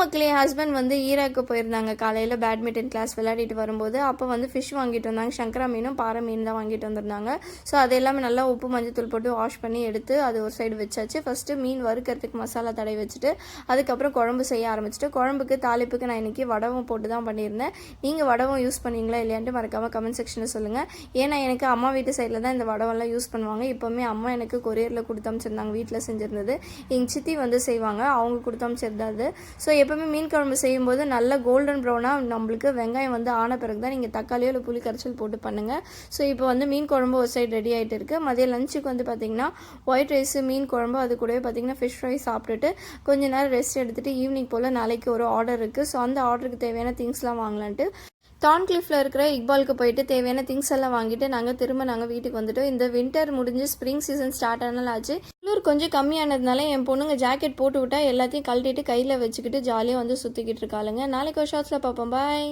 மக்களே ஹஸ்பண்ட் வந்து ஈராக்கு போயிருந்தாங்க. காலையில் பேட்மிண்டன் கிளாஸ் விளையாடிட்டு வரும்போது அப்போ வந்து ஃபிஷ் வாங்கிட்டு வந்தாங்க. சங்கரா மீனும் பாறை மீன் தான் வாங்கிட்டு வந்திருந்தாங்க. ஸோ அது எல்லாமே நல்லா உப்பு மஞ்சத்தூள் போட்டு வாஷ் பண்ணி எடுத்து அது ஒரு சைடு வச்சாச்சு. ஃபஸ்ட்டு மீன் வறுக்கிறதுக்கு மசாலா தடவி வச்சுட்டு அதுக்கப்புறம் குழம்பு செய்ய ஆரம்பிச்சிட்டு குழம்புக்கு தாளிப்புக்கு நான் இன்றைக்கி வடவும் போட்டு தான் பண்ணியிருந்தேன். நீங்கள் வடவும் யூஸ் பண்ணீங்களா இல்லையான்ட்டு மறக்காமல் கமெண்ட் செக்ஷனில் சொல்லுங்கள் ஏன்னா எனக்கு அம்மா வீட்டு சைடில் தான் இந்த வடவெல்லாம் யூஸ் பண்ணுவாங்க. இப்போவுமே அம்மா எனக்கு கொரியரில் கொடுத்தமிச்சிருந்தாங்க வீட்டில் செஞ்சுருந்தது. எங்கள் சித்தி வந்து செய்வாங்க அவங்க கொடுத்து அமைச்சிருந்தது. ஸோ எப்போவுமே மீன் குழம்பு செய்யும்போது நல்ல கோல்டன் ப்ரௌனாக நம்மளுக்கு வெங்காயம் வந்து ஆன பிறகு தான் நீங்கள் தக்காளியோ இல்லை புளி கரைச்சல் போட்டு பண்ணுங்கள் ஸோ இப்போ வந்து மீன் குழம்பு ஒரு சைடு ரெடி ஆகிட்டு இருக்குது மதியம் லஞ்சுக்கு வந்து பார்த்திங்கன்னா ஒயிட் ரைஸு மீன் குழம்பு அது கூடவே பார்த்திங்கன்னா ஃபிஷ் ஃப்ரை சாப்பிட்டுட்டு கொஞ்ச நேரம் ரெஸ்ட் எடுத்துகிட்டு ஈவினிங் போல் நாளைக்கு ஒரு ஆர்டர் இருக்குது ஸோ அந்த ஆர்டருக்கு தேவையான திங்ஸ்லாம் வாங்கலான்ட்டு டான் கிளிஃபில் இருக்கிற இக்பாலுக்கு போயிட்டு தேவையான திங்ஸ் எல்லாம் வாங்கிட்டு நாங்கள் திரும்ப நாங்கள் வீட்டுக்கு வந்துட்டோம். இந்த வின்டர் முடிஞ்சு ஸ்ப்ரிங் சீசன் ஸ்டார்ட் ஆனால் ஆச்சு. குளிர் கொஞ்சம் கம்மியானதுனால என் பொண்ணுங்க ஜாக்கெட் போட்டு விட்டா எல்லாத்தையும் கழட்டிட்டு கையில் வச்சுக்கிட்டு ஜாலியாக வந்து சுற்றிக்கிட்டு இருக்காளுங்க. நாளைக்கு ஒரு ஷார்ட்ஸில் பார்ப்போம். பாய்